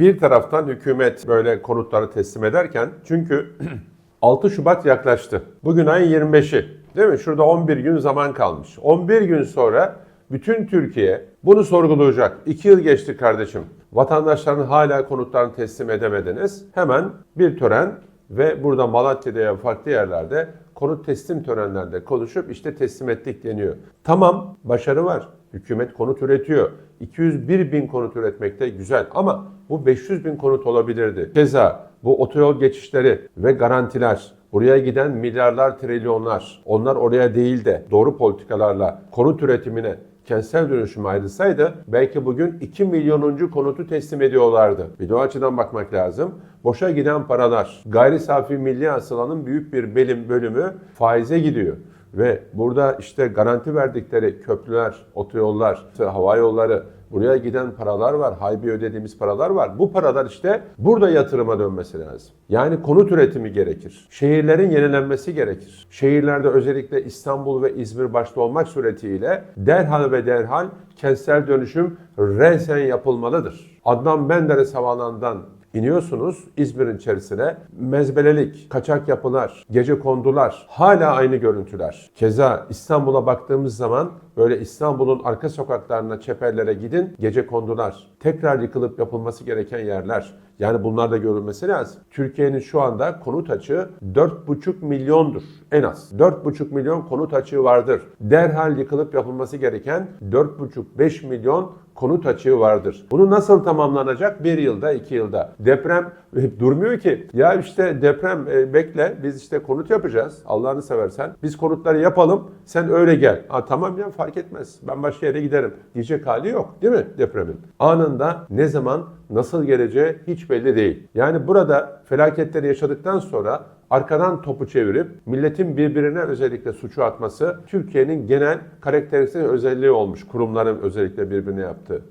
Bir taraftan hükümet böyle konutları teslim ederken çünkü 6 Şubat yaklaştı. Bugün ayın 25'i. Değil mi? Şurada 11 gün zaman kalmış. 11 gün sonra bütün Türkiye bunu sorgulayacak. 2 yıl geçti kardeşim. Vatandaşların hala konutlarını teslim edemediniz. Hemen bir tören ve burada Malatya'da ya farklı yerlerde konut teslim törenlerinde konuşup işte teslim ettik deniyor. Tamam başarı var. Hükümet konut üretiyor. 201 bin konut üretmekte güzel ama bu 500 bin konut olabilirdi. Keza bu otoyol geçişleri ve garantiler Buraya giden milyarlar, trilyonlar, onlar oraya değil de doğru politikalarla konut üretimine, kentsel dönüşüme ayrılsaydı belki bugün 2 milyonuncu konutu teslim ediyorlardı. Bir de o açıdan bakmak lazım. Boşa giden paralar, gayri safi milli hasılanın büyük bir bölüm, bölümü faize gidiyor. Ve burada işte garanti verdikleri köprüler, otoyollar, hava yolları, buraya giden paralar var, haybi ödediğimiz paralar var. Bu paralar işte burada yatırıma dönmesi lazım. Yani konut üretimi gerekir. Şehirlerin yenilenmesi gerekir. Şehirlerde özellikle İstanbul ve İzmir başta olmak suretiyle derhal ve derhal kentsel dönüşüm resen yapılmalıdır. Adnan Menderes Havaalanı'ndan İniyorsunuz İzmir'in içerisine mezbelelik, kaçak yapılar, gece kondular hala aynı görüntüler. Keza İstanbul'a baktığımız zaman böyle İstanbul'un arka sokaklarına, çeperlere gidin gece kondular. Tekrar yıkılıp yapılması gereken yerler. Yani bunlar da görülmesi lazım. Türkiye'nin şu anda konut açığı 4,5 milyondur en az. 4,5 milyon konut açığı vardır. Derhal yıkılıp yapılması gereken 4,5-5 milyon konut açığı vardır. Bunu nasıl tamamlanacak? Bir yılda, iki yılda. Deprem hep durmuyor ki. Ya işte deprem e, bekle biz işte konut yapacağız. Allah'ını seversen. Biz konutları yapalım. Sen öyle gel. Ha, tamam ya fark etmez. Ben başka yere giderim. Diyecek hali yok. Değil mi depremin? Anında ne zaman nasıl geleceği hiç belli değil. Yani burada felaketleri yaşadıktan sonra arkadan topu çevirip milletin birbirine özellikle suçu atması Türkiye'nin genel karakteristik özelliği olmuş. Kurumların özellikle birbirine yaptığı.